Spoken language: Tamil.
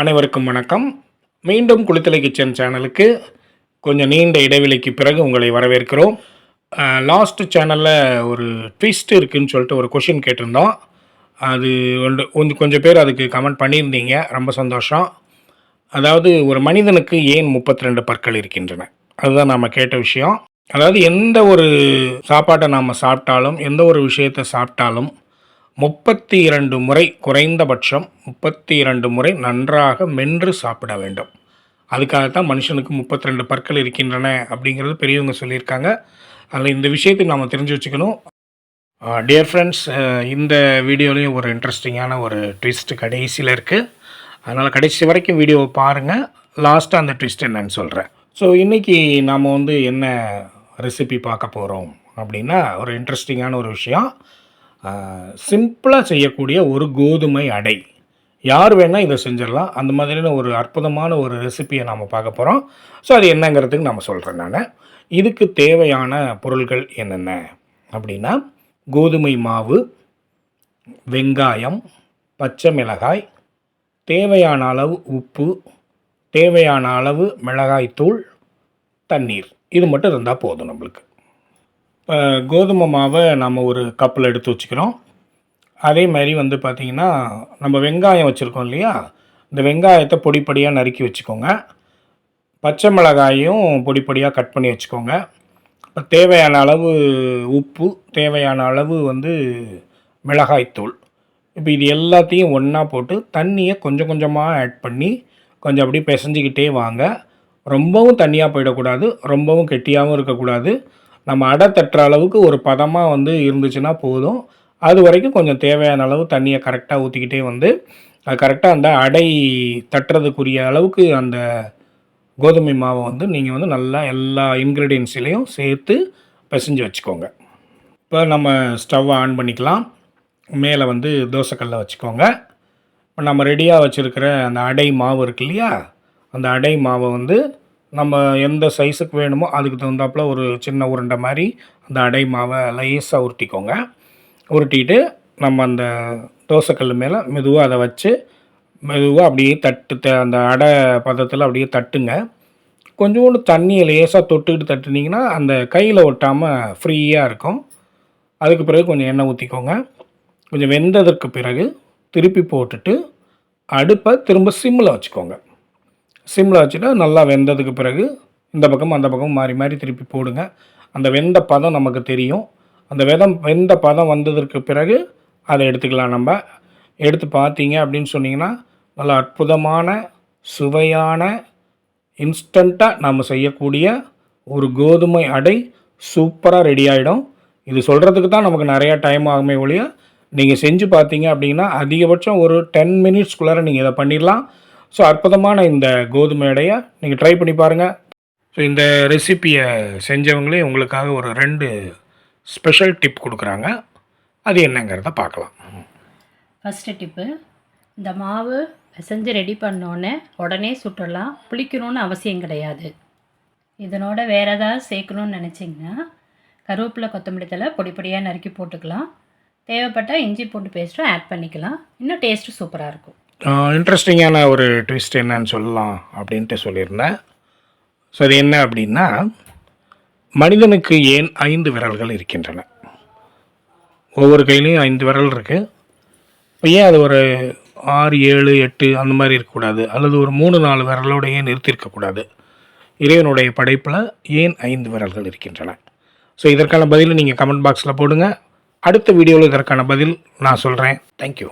அனைவருக்கும் வணக்கம். மீண்டும் குளித்தலை கிச்சன் சேனலுக்கு கொஞ்சம் நீண்ட இடைவெளிக்கு பிறகு உங்களை வரவேற்கிறோம். லாஸ்ட் சேனலில் ஒரு ட்விஸ்ட் இருக்குதுன்னு சொல்லிட்டு ஒரு கொஷின் கேட்டிருந்தோம். அது ஒன்று கொஞ்சம் கொஞ்சம் பேர் அதுக்கு கமெண்ட் பண்ணியிருந்தீங்க. ரொம்ப சந்தோஷம். அதாவது ஒரு மனிதனுக்கு ஏன் 32 பற்கள் இருக்கின்றன? அதுதான் நாம் கேட்ட விஷயம். அதாவது எந்த ஒரு சாப்பாட்டை நாம் சாப்பிட்டாலும் எந்த ஒரு விஷயத்தை சாப்பிட்டாலும் முப்பத்தி இரண்டு முறை குறைந்தபட்சம் முப்பத்தி இரண்டு முறை நன்றாக மென்று சாப்பிட வேண்டும். அதுக்காகத்தான் மனுஷனுக்கு 32 பற்கள் இருக்கின்றன அப்படிங்கிறது பெரியவங்க சொல்லியிருக்காங்க. அதில் இந்த விஷயத்தை நாம் தெரிஞ்சு வச்சுக்கணும். டியர் ஃப்ரெண்ட்ஸ் இந்த வீடியோலையும் ஒரு இன்ட்ரெஸ்டிங்கான ஒரு ட்விஸ்ட் கடைசியில் இருக்குது அதனால் கடைசி வரைக்கும் வீடியோவை பாருங்கள் லாஸ்ட்டாக அந்த ட்விஸ்ட் என்னன்னு சொல்கிறேன் ஸோ இன்றைக்கி நாம் வந்து என்ன ரெசிபி பார்க்க போகிறோம் அப்படின்னா ஒரு இன்ட்ரெஸ்டிங்கான ஒரு விஷயம். சிம்பிளாக செய்யக்கூடிய ஒரு கோதுமை அடை. யார் வேணால் இதை செஞ்சிடலாம். அந்த மாதிரியான ஒரு அற்புதமான ஒரு ரெசிபியை நாம் பார்க்க போகிறோம் ஸோ அது என்னங்கிறதுக்கு நம்ம சொல்கிறேன் நான். இதுக்கு தேவையான பொருள்கள் என்னென்ன? அப்படின்னா கோதுமை மாவு வெங்காயம் பச்சை மிளகாய் தேவையான அளவு உப்பு தேவையான அளவு மிளகாய்த்தூள் தண்ணீர். இது மட்டும் இருந்தால் போதும் நம்மளுக்கு. கோதுமை மாவை நம்ம ஒரு கப்பில் எடுத்து வச்சுக்கிறோம். அதே மாதிரி வந்து பார்த்திங்கன்னா நம்ம வெங்காயம் வச்சுருக்கோம் இல்லையா? இந்த வெங்காயத்தை பொடி பொடியாக நறுக்கி வச்சுக்கோங்க. பச்சை மிளகாயும் பொடி பொடியாக கட் பண்ணி வச்சுக்கோங்க. இப்போ தேவையான அளவு உப்பு தேவையான அளவு வந்து மிளகாய்த்தூள். இப்போ இது எல்லாத்தையும் ஒன்றா போட்டு தண்ணியை கொஞ்சம் கொஞ்சமாக ஆட் பண்ணி கொஞ்சம் அப்படியே பிசைஞ்சிக்கிட்டே வாங்க. ரொம்பவும் தண்ணியாக போயிடக்கூடாது ரொம்பவும் கெட்டியாகவும் இருக்கக்கூடாது. நம்ம அடை தட்டுற அளவுக்கு ஒரு பதமாக வந்து இருந்துச்சுன்னா போதும். அது வரைக்கும் கொஞ்சம் தேவையான அளவு தண்ணியை கரெக்டாக ஊற்றிக்கிட்டே வந்து அது கரெக்டாக அந்த அடை தட்டுறதுக்குரிய அளவுக்கு அந்த கோதுமை மாவை வந்து நீங்கள் வந்து நல்லா எல்லா இன்க்ரீடியன்ஸ்லேயும் சேர்த்து பிசைஞ்சு வச்சுக்கோங்க. இப்போ நம்ம ஸ்டவ்வை ஆன் பண்ணிக்கலாம். மேலே வந்து தோசைக்கல்லை வச்சுக்கோங்க. இப்போ நம்ம ரெடியாக வச்சுருக்கிற அந்த அடை மாவு இருக்கு இல்லையா? அந்த அடை மாவை வந்து நம்ம எந்த சைஸுக்கு வேணுமோ அதுக்கு தகுந்தாப்புல ஒரு சின்ன உருண்டை மாதிரி அந்த அடை மாவை லேசாக உருட்டிக்கோங்க. உருட்டிட்டு நம்ம அந்த தோசைக்கல் மேலே மெதுவாக அதை வச்சு மெதுவாக அப்படியே தட்டு த- அந்த அடை பதத்தில் அப்படியே தட்டுங்க. கொஞ்சோண்டு தண்ணியை லேசாக தொட்டுக்கிட்டு தட்டுனீங்கன்னா அந்த கையில் ஒட்டாமல் ஃப்ரீயாக இருக்கும். அதுக்கு பிறகு கொஞ்சம் எண்ணெய் ஊற்றிக்கோங்க கொஞ்சம் வெந்ததற்கு பிறகு திருப்பி போட்டுட்டு அடுப்பை திரும்ப சிம்மில் வச்சுக்கோங்க. சிம்மில் வச்சுட்டு நல்லா வெந்ததுக்கு பிறகு இந்த பக்கம் அந்த பக்கம் மாறி மாறி திருப்பி போடுங்க. அந்த வெந்த பதம் நமக்கு தெரியும். அந்த வெதம் வெந்த பதம் வந்ததற்கு பிறகு அதை எடுத்துக்கலாம் நம்ம. எடுத்து பார்த்தீங்க அப்படின்னு சொன்னிங்கன்னா நல்ல அற்புதமான சுவையான இன்ஸ்டண்ட்டாக நம்ம செய்யக்கூடிய ஒரு கோதுமை அடை சூப்பராக ரெடி ஆகிடும் இது சொல்கிறதுக்கு தான் நமக்கு நிறையா டைம் ஆகுமே ஒழிய நீங்கள் செஞ்சு பார்த்தீங்க அப்படின்னா அதிகபட்சம் ஒரு டென் மினிட்ஸ்குள்ளார நீங்கள் இதை பண்ணிடலாம். ஸோ அற்புதமான இந்த கோதுமை அடையை நீங்கள் ட்ரை பண்ணி பாருங்கள் ஸோ இந்த ரெசிப்பியை செஞ்சவங்களே உங்களுக்காக ஒரு ரெண்டு ஸ்பெஷல் டிப் கொடுக்குறாங்க. அது என்னங்கிறத பார்க்கலாம். ஃபஸ்ட்டு டிப்பு இந்த மாவு செஞ்சு ரெடி பண்ணோன்னே உடனே சுட்டுடலாம். புளிக்கணும்னு அவசியம் கிடையாது. இதனோட வேறு ஏதாவது சேர்க்கணும்னு நினச்சிங்கன்னா கருவேப்பிலை கொத்தமல்லி தழை பொடி பொடியாக நறுக்கி போட்டுக்கலாம். தேவைப்பட்டால் இஞ்சி பூண்டு பேஸ்ட்டும் ஆட் பண்ணிக்கலாம். இன்னும் டேஸ்ட்டு சூப்பராக இருக்கும். இன்ட்ரெஸ்டிங்கான ஒரு ட்விஸ்ட் என்னன்னு சொல்லலாம் அப்படின்ட்டு சொல்லியிருந்தேன். ஸோ அது என்ன அப்படின்னா மனிதனுக்கு ஏன் ஐந்து விரல்கள் இருக்கின்றன? ஒவ்வொரு கையிலையும் ஐந்து விரல் இருக்குது இப்போ ஏன் அது ஒரு ஆறு ஏழு எட்டு அந்த மாதிரி இருக்கக்கூடாது? அல்லது ஒரு மூணு நாலு விரலோடையே நிறுத்தியிருக்கக்கூடாது இறைவனுடைய படைப்பில் ஏன் ஐந்து விரல்கள் இருக்கின்றன? ஸோ இதற்கான பதில் நீங்கள் கமெண்ட் பாக்ஸில் போடுங்க. அடுத்த வீடியோவில் இதற்கான பதில் நான் சொல்கிறேன் தேங்க்யூ